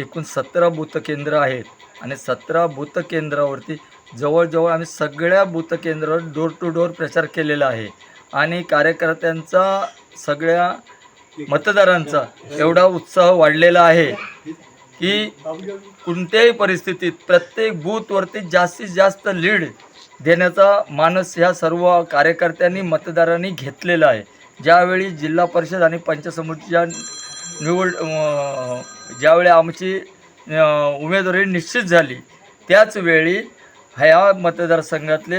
एकूण सतरा बूथकेंद्र आहेत. आणि सतरा बूथकेंद्रावरती जवळजवळ आम्ही सगळ्या बूथकेंद्रावर डोर टू डोर प्रचार केलेला आहे. आणि कार्यकर्त्यांचा सगळ्या मतदारांचा एवढा उत्साह वाढलेला आहे की कोणत्याही परिस्थितीत प्रत्येक बूथवरती जास्तीत जास्त लीड देण्याचा मानस ह्या सर्व कार्यकर्त्यांनी मतदारांनी घेतलेला आहे. ज्यावेळी जिल्हा परिषद आणि पंचसमितीच्या निवड ज्यावेळी आमची उमेदवारी निश्चित झाली त्याचवेळी ह्या मतदारसंघातले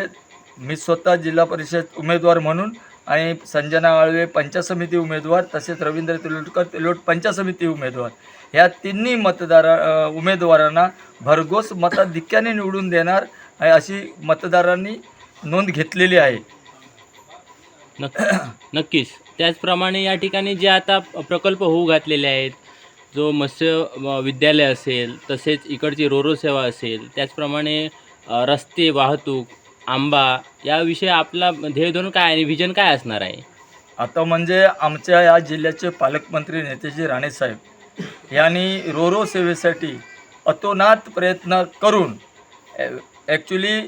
मी स्वतः जिल्हा परिषद उमेदवार म्हणून आणि संजना आळवे पंचायत समिती उमेदवार तसेच रवींद्र तिलोटकर तिलोट पंचायत समिती उमेदवार ह्या तिन्ही मतदारा उमेदवारांना भरघोस मताधिक्याने निवडून देणार अशी मतदारांनी नोंद घेतलेली आहे. नक्कीच. त्याचप्रमाणे या ठिकाणी जे आता प्रकल्प होऊ घातलेले आहेत जो मत्स्य विद्यालय असेल तसेच इकडची रोरो सेवा असेल त्याचप्रमाणे रस्ते वाहतूक आंबा याविषयी आपला ध्येयधोरण काय आणि व्हिजन काय असणार आहे? आता म्हणजे आमच्या या जिल्ह्याचे पालकमंत्री नेतेजी राणेसाहेब यांनी रोरो सेवेसाठी अतोनात प्रयत्न करून ॲक्च्युली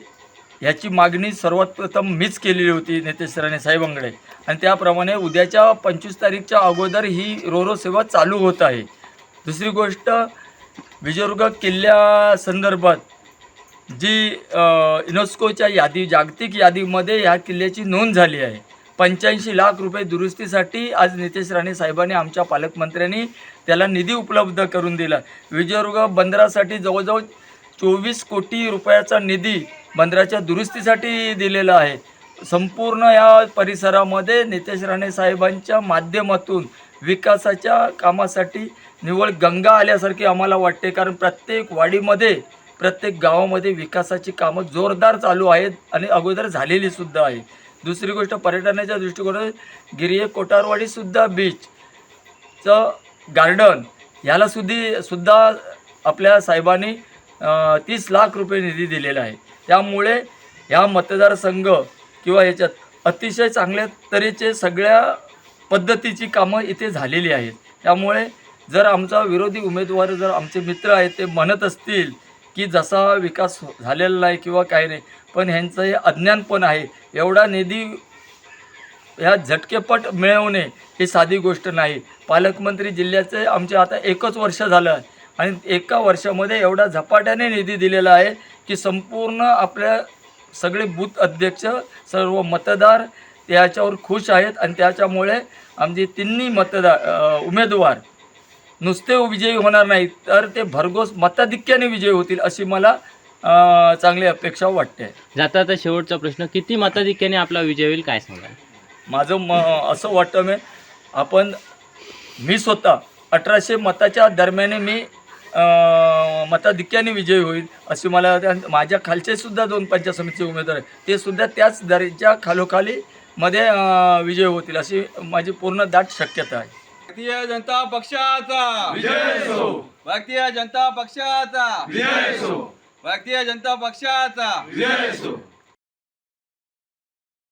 ह्याची मागणी सर्वात प्रथम मीच केलेली होती नितेश राणे साहेबांकडे आणि त्याप्रमाणे उद्याच्या पंचवीस तारीखच्या अगोदर ही रोरो सेवा चालू होत आहे. दुसरी गोष्ट विजयदुर्ग किल्ल्यासंदर्भात जी युनेस्कोच्या यादी जागतिक यादीमध्ये ह्या किल्ल्याची नोंद झाली आहे. पंच्याऐंशी लाख रुपये दुरुस्तीसाठी आज नितेश राणे साहेबांनी आमच्या पालकमंत्र्यांनी त्याला निधी उपलब्ध करून दिला. विजयदुर्ग बंदरासाठी जवळजवळ चोवीस कोटी रुपयाचा निधी बंदराच्या दुरुस्तीसाठी दिलेलं आहे. संपूर्ण या परिसरामध्ये नितेश राणे साहेबांच्या माध्यमातून विकासाच्या कामासाठी निवळ गंगा आल्यासारखी आम्हाला वाटते. कारण प्रत्येक वाडीमध्ये प्रत्येक गावामध्ये विकासाची कामं जोरदार चालू आहेत आणि अगोदर झालेली सुद्धा आहे. दुसरी गोष्ट पर्यटनाच्या दृष्टिकोनात गिरिये कोटारवाडीसुद्धा बीचचं गार्डन ह्याला सुद्धी सुद्धा आपल्या साहेबांनी तीस लाख रुपये निधी दिलेला आहे. त्यामुळे ह्या मतदारसंघ किंवा याच्यात अतिशय चांगल्या तऱ्हेचे सगळ्या पद्धतीची कामं इथे झालेली आहेत. त्यामुळे जर आमचा विरोधी उमेदवार जर आमचे मित्र आहेत ते म्हणत असतील की जसा विकास झालेला नाही किंवा काही नाही पण ह्यांचं हे अज्ञान पण आहे एवढा निधी ह्या झटकेपट मिळवणे ही साधी गोष्ट नाही. पालकमंत्री जिल्ह्याचे आमचे आता एकच वर्ष झालं आणि एका वर्षामध्ये एवढा झपाट्याने निधी दिलेला आहे की संपूर्ण आपल्या सगळे बूथ अध्यक्ष सर्व मतदार त्याच्यावर खुश आहेत आणि त्याच्यामुळे आमचे तिन्ही मतदार उमेदवार नुसते विजयी होणार नाही तर ते भरघोस मताधिक्याने विजयी होतील अशी मला चांगली अपेक्षा वाटते. जाता आता शेवटचा प्रश्न किती मताधिक्याने आपला विजय होईल काय सांगाल? माझं म असं वाटतं मी आपण मी स्वतः अठराशे मताच्या दरम्याने मी मताधिक्याने विजयी होईल अशी मला त्या- माझ्या खालचे सुद्धा दोन पंचायत समितीचे उमेदवार आहेत. ते सुद्धा त्याच दरीच्या खालोखाली मध्ये विजयी होतील अशी माझी पूर्ण दाट शक्यता आहे. भारतीय जनता पक्षाचा. विजय भारतीय जनता पक्षाचा. विजय भारतीय जनता पक्षाचा. विजय